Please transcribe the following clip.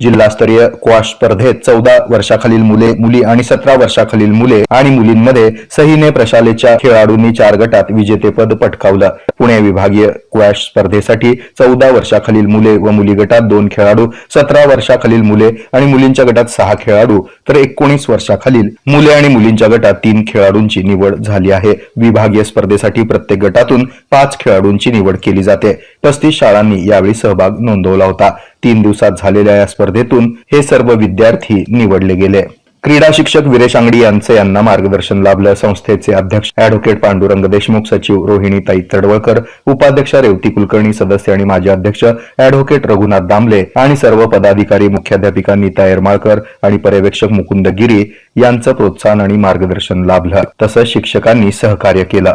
जिल्हास्तरीय क्वाश स्पर्धेत चौदा वर्षाखालील मुले मुली आणि सतरा वर्षाखालील मुले आणि मुलींमध्ये सहीने प्रशालेच्या खेळाडूंनी चार गटात विजेतेपद पटकावलं. पुणे विभागीय क्वॅश स्पर्धेसाठी चौदा वर्षाखालील मुले व मुली गटात दोन खेळाडू सतरा वर्षाखालील मुले आणि मुलींच्या गटात सहा खेळाडू तर एकोणीस वर्षाखालील मुले आणि मुलींच्या गटात तीन खेळाडूंची निवड झाली आहे. विभागीय स्पर्धेसाठी प्रत्येक गटातून पाच खेळाडूंची निवड केली जाते. पस्तीस शाळांनी यावेळी सहभाग नोंदवला होता. तीन दिवसात झालेल्या या स्पर्धेतून हे सर्व विद्यार्थी निवडले गेले. क्रीडा शिक्षक विरेश अंगडी यांचं यांना मार्गदर्शन लाभलं. संस्थेचे अध्यक्ष अॅडव्होकेट पांडुरंग देशमुख सचिव रोहिणीताई तडवळकर उपाध्यक्ष रेवती कुलकर्णी सदस्य आणि माजी अध्यक्ष अॅडव्होकेट रघुनाथ दामले आणि सर्व पदाधिकारी मुख्याध्यापिका नीता येरमाळकर आणि पर्यवेक्षक मुकुंद गिरी यांचं प्रोत्साहन आणि मार्गदर्शन लाभलं. तसंच शिक्षकांनी सहकार्य केलं.